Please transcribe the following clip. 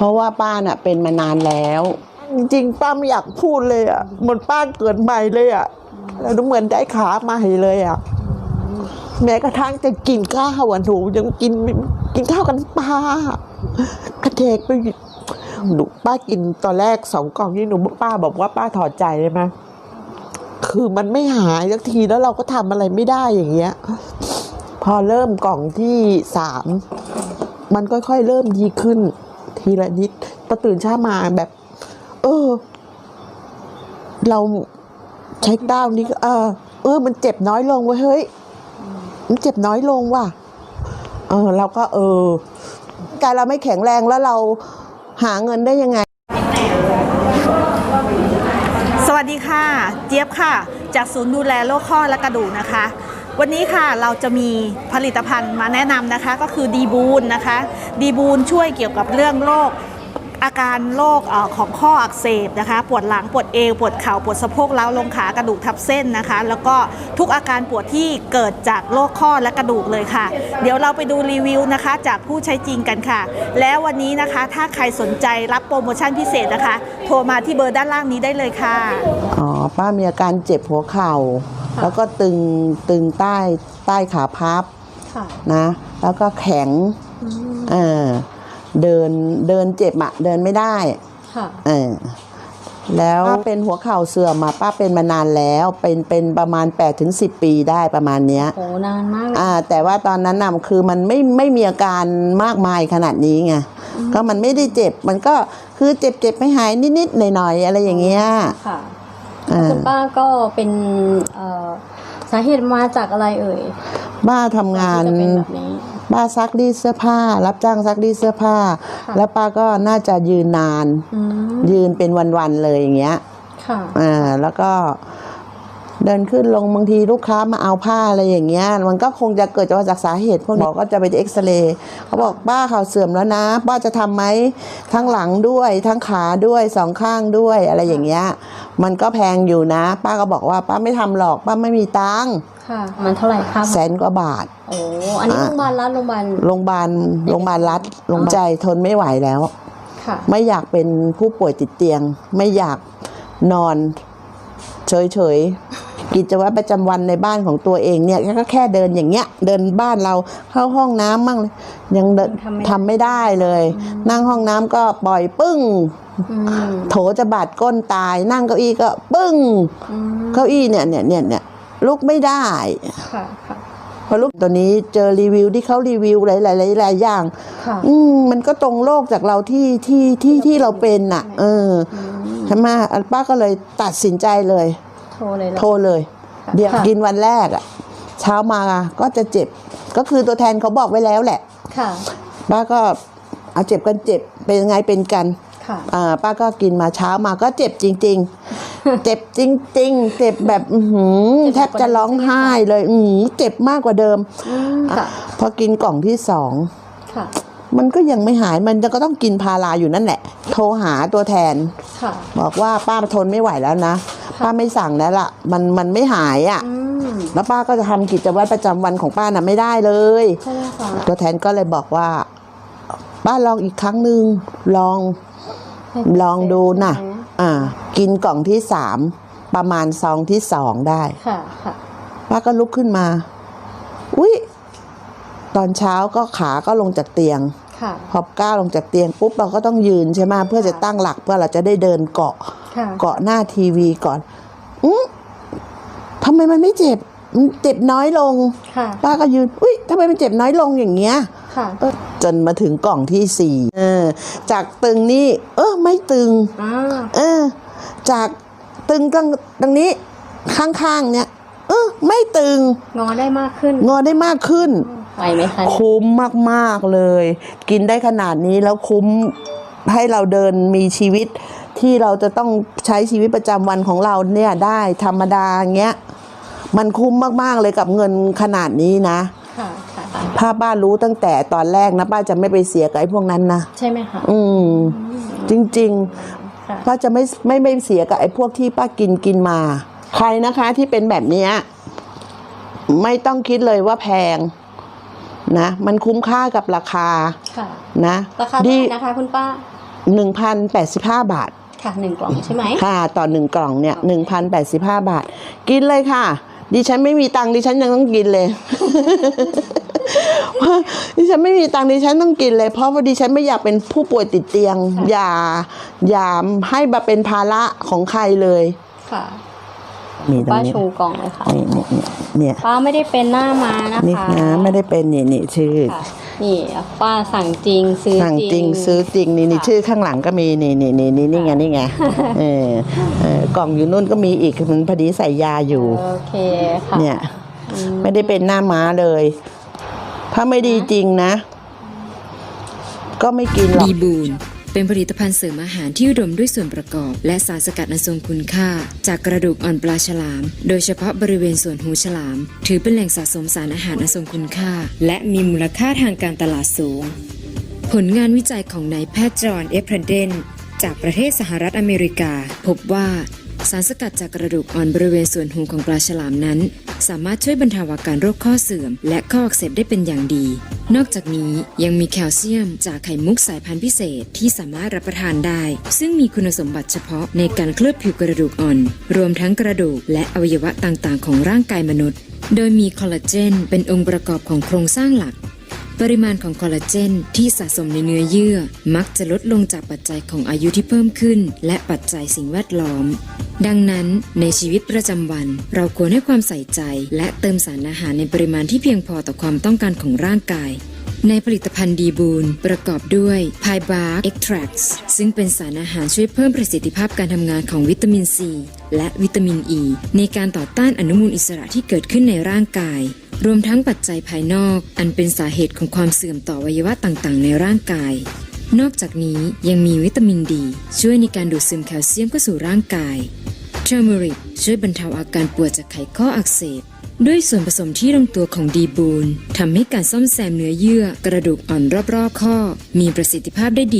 เพราะว่าป้าน่ะเป็นมานานแล้ว จริงๆป้าไม่อยากพูดเลยอะเหมือนป้าเกิดใหม่เลยอะแล้วเหมือนได้ขาใหม่เลยอะแม้กระทั่งจะกินข้าวอะหนูยังกินกินข้าวกันปลากระเทกไปหนูป้ากินตอนแรกสองกล่องที่หนูป้าบอกว่าป้าถอดใจเลยไหมคือมันไม่หายสักทีแล้วเราก็ทำอะไรไม่ได้อย่างเงี้ย พอเริ่มกล่องที่สามมันค่อยๆเริ่มดีขึ้น ทีละนิดพอตื่นเช้ามาแบบ เออ เราใช้ก้าวนี้ก็เออ เออ มันเจ็บน้อยลงเว้ยเฮ้ยมันเจ็บน้อยลงว่ะ เออ เราก็เออ การเราไม่แข็งแรงแล้วเราหาเงินได้ยังไง สวัสดีค่ะ เจี๊ยบค่ะ จากศูนย์ดูแลโรคข้อและกระดูกนะคะ วันนี้ค่ะเราจะมีผลิตภัณฑ์มาแนะนำนะคะ ก็คือดีบูนนะคะดีบูนช่วยเกี่ยวกับเรื่องโรคอาการโรคของข้ออักเสบนะคะ ปวดหลังปวดเอวปวดเข่าปวดสะโพกเล้าลงขากระดูกทับเส้นนะคะ แล้วก็ทุกอาการปวดที่เกิดจากโรคข้อและกระดูกเลยค่ะ เดี๋ยวเราไปดูรีวิวนะคะ จากผู้ใช้จริงกันค่ะ แล้ววันนี้นะคะถ้าใครสนใจรับโปรโมชั่นพิเศษนะคะ โทรมาที่เบอร์ด้านล่างนี้ได้เลยค่ะอ๋อป้ามีอาการเจ็บหัวเข่าแล้วก็ตึงตึงใต้ใต้ขาพับค่ะนะ แล้วก็แข็งเออเดินเดินเจ็บอะเดินไม่ได้ค่ะเออแล้วป้าเป็นหัวเข่าเสื่อมมาป้าเป็นมานานแล้วเป็นเป็นประมาณ8ถึง10ปีได้ประมาณเนี้ยโหนานมากเลยอ่าแต่ว่าตอนนั้นน่ะคือมันไม่ไม่มีอาการมากมายขนาดนี้ไงก็มันไม่ได้เจ็บ มันก็คือเจ็บเจ็บไม่หายนิดๆหน่อยๆอะไรอย่างเงี้ยค่ะอ่า คุณป้าก็เป็นเอ่อสาเหตุมาจากอะไรเอ่ยป้าทำงานที่จะเป็นแบบนี้ป้าซักรีดเสื้อผ้า รับจ้างซักรีดเสื้อผ้าค่ะแล้วป้าก็น่าจะยืนนานอืมยืนเป็นวันๆเลยอย่างเงี้ยค่ะอ่าแล้วก็เดินขึ้นลงบางทีลูกค้ามาเอาผ้าอะไรอย่างเงี้ย มันก็คงจะเกิดจากสาเหตุพวกนี้หมอก็จะไปเอ็กซเรย์เขาบอกป้าเข่าเสื่อมแล้วนะป้าจะทำไหมทั้งหลังด้วยทั้งขาด้วยสองข้างด้วยอะไรอย่างเงี้ย มันก็แพงอยู่นะ ป้าก็บอกว่าป้าไม่ทำหรอกป้าไม่มีตังค์ค่ะ มันเท่าไหร่คะแสนกว่าบาท โอ้อันนี้อะโรงพยาบาลรัฐโรงพยาบาลโรงพยาบาลโรงพยาบาลรัฐโรงพยาบาลใจทนไม่ไหวแล้ว ค่ะ ไม่อยากเป็นผู้ป่วยติดเตียง ไม่อยากนอนเฉยๆ กิจวัตรประจำวันในบ้านของตัวเองเนี่ยก็แค่เดินอย่างเงี้ย เดินบ้านเราเข้าห้องน้ำมั่งเลยยังเดินทำไม่ได้ ทำไม่ได้เลย นั่งห้องน้ำก็ปล่อยปึ้งอืม โถจะบาดก้นตาย นั่งเก้าอี้ก็ปึ้งอืมเก้าอี้เนี่ยเนี่ยเนี่ยเนี่ยลุกไม่ได้ค่ะค่ะพอลุกตัวนี้เจอรีวิวที่เขารีวิวหลายๆหลายๆอย่างค่ะอืมมันก็ตรงโลกจากเราที่ที่ที่ที่เราเป็นน่ะ เออใช่ไหมอันป้าก็เลยตัดสินใจเลย โทรเลยเหรอโทรเลยค่ะเดี๋ยวค่ะกินวันแรกอะเช้ามาก็จะเจ็บ ก็คือตัวแทนเขาบอกไว้แล้วแหละ ค่ะป้าก็เอาเจ็บกันเจ็บเป็นยังไงเป็นกัน ค่ะอ่าป้าก็กินมาเช้ามาก็เจ็บจริง ๆ เจ็บจริง ๆ เจ็บแบบอื้อหือแทบจะร้องไห้เลย อือหือเจ็บมากกว่าเดิมอืมค่ะพอกินกล่องที่สอง ค่ะ มันก็ยังไม่หายมันก็ต้องกินพาราอยู่นั่นแหละ โทรหาตัวแทน ค่ะ บอกว่าป้าทนไม่ไหวแล้วนะ ค่ะ ป้าไม่สั่งแล้วล่ะ มันมันไม่หายอะ่ะ อืมแล้วป้าก็จะทำกิจวัตรประจำวันของป้าน่ะไม่ได้เลย ใช่ไหมคะตัวแทนก็เลยบอกว่า ป้าลองอีกครั้งหนึ่งลองให้ ลองดูนะอ่า กินกล่องที่สามประมาณซองที่สองได้ ค่ะค่ะป้าก็ลุกขึ้นมา อุ้ยตอนเช้าก็ขาก็ลงจากเตียงค่ะพอก้าวลงจากเตียงปุ๊บเราก็ต้องยืนใช่ไหมเพื่อจะตั้งหลักเพื่อเราจะได้เดินเกาะค่ะเกาะหน้าทีวีก่อนอืมทำไมมันไม่เจ็บมันเจ็บน้อยลงค่ะป้าก็ยืน อุ้ยทำไมมันเจ็บน้อยลงอย่างเงี้ยค่ะเออจนมาถึงกล่องที่สี่เออ จากตึงนี่เออไม่ตึงอ่าเออ จากตึงตรงตรงนี้ข้างๆเนี่ย เออไม่ตึง งอได้มากขึ้น งอได้มากขึ้นไหวไหมคะคุ้มมากๆเลย กินได้ขนาดนี้แล้วคุ้มให้เราเดินมีชีวิตที่เราจะต้องใช้ชีวิตประจำวันของเราเนี่ยได้ธรรมดาเงี้ย มันคุ้มมากๆเลยกับเงินขนาดนี้นะค่ะค่ะ ถ้าป้ารู้ตั้งแต่ตอนแรกนะป้าจะไม่ไปเสียกับไอ้พวกนั้นนะใช่ไหมคะอืม จริงค่ะๆป้าจะไม่ไม่ไม่เสียกับไอ้พวกที่ป้ากินกินมา ใครนะคะที่เป็นแบบเนี้ยไม่ต้องคิดเลยว่าแพงนะ มันคุ้มค่ากับราคาค่ะนะราคาเท่าไหร่นะคะคุณป้า1,085บาท ค่ะหนึ่งกล่องใช่ไหมค่ะ ต่อหนึ่งกล่องเนี่ย1,085บาท กินเลยค่ะ ดิฉันไม่มีตังค์ดิฉันยังต้องกินเลย ดิฉันไม่มีตังค์ดิฉันต้องกินเลย เพราะว่าดิฉันไม่อยากเป็นผู้ป่วยติดเตียง อย่าอย่าให้มาเป็นภาระของใครเลยค่ะมีตรงป้านี้ชูกล่องเลยค่ะนี่นี่นี่เนี่ยป้าไม่ได้เป็นหน้ามานะนี่คะนะไม่ได้เป็นนี่นี่ชื่อค่ะนี่ป้าสั่งจริงซื้อสั่งจริงซื้อจริงนี่นี่ค่ะชื่อข้างหลังก็มีนี่นี่นี่นี่นี่ไงนี่ไงเออเออกล่องอยู่นู่นก็มีอีกมันพอดีใส่ยาอยู่ โอเคค่ะเนี่ย อืม ไม่ได้เป็นหน้าม้าเลย ถ้าไม่ดีจริงนะ ก็ไม่กินหรอก ดีบูนเป็นผลิตภัณฑ์เสริมอาหารที่อุดมด้วยส่วนประกอบ และสารสกัดอันทรงคุณค่า จากกระดูกอ่อนปลาฉลาม โดยเฉพาะบริเวณส่วนหูฉลาม ถือเป็นแหล่งสะสมสารอาหารอันทรงคุณค่า และมีมูลค่าทางการตลาดสูง ผลงานวิจัยของนายแพทย์จอห์นเอฟพรเดนจากประเทศสหรัฐอเมริกา พบว่า สารสกัดจากกระดูกอ่อนบริเวณส่วนหูของปลาฉลามนั้น สามารถช่วยบรรเทาอาการโรคข้อเสื่อม และข้ออักเสบได้เป็นอย่างดี นอกจากนี้ยังมีแคลเซียมจากไข่มุกสายพันธุ์พิเศษที่สามารถรับประทานได้ ซึ่งมีคุณสมบัติเฉพาะในการเคลือบผิวกระดูกอ่อน รวมทั้งกระดูกและอวัยวะต่างๆ ของร่างกายมนุษย์ โดยมีคอลลาเจนเป็นองค์ประกอบของโครงสร้างหลัก ปริมาณของคอลลาเจนที่สะสมในเนื้อเยื่อ มักจะลดลงจากปัจจัยของอายุที่เพิ่มขึ้น และปัจจัยสิ่งแวดล้อม ดังนั้นในชีวิตประจำวัน เราควรให้ความใส่ใจ และเติมสารอาหารในปริมาณที่เพียงพอต่อความต้องการของร่างกายในผลิตภัณฑ์ดีบูนประกอบด้วย p y b a r Extracts ซึ่งเป็นสารอาหารช่วยเพิ่มประสิทธิภาพการทำงานของวิตามินซีและวิตามินอ e ีในการต่อต้านอนุมูลอิสระที่เกิดขึ้นในร่างกาย รวมทั้งปัจจัยภายนอก อันเป็นสาเหตุของความเสื่อมต่อวัยวะต่างๆ ในร่างกาย นอกจากนี้ยังมีวิตามินดี ช่วยในการดูดซึมแคลเซียมเข้าสู่ร่างกายเทอร์มริกช่วยบรรเทาอาการปวดจากไขข้ออักเสบ ด้วยส่วนผสมที่ลงตัวของดีบูนทำให้การซ่อมแซมเนื้อเยื่อกระดูกอ่อนรอบๆข้อ มีประสิทธิภาพได้ดี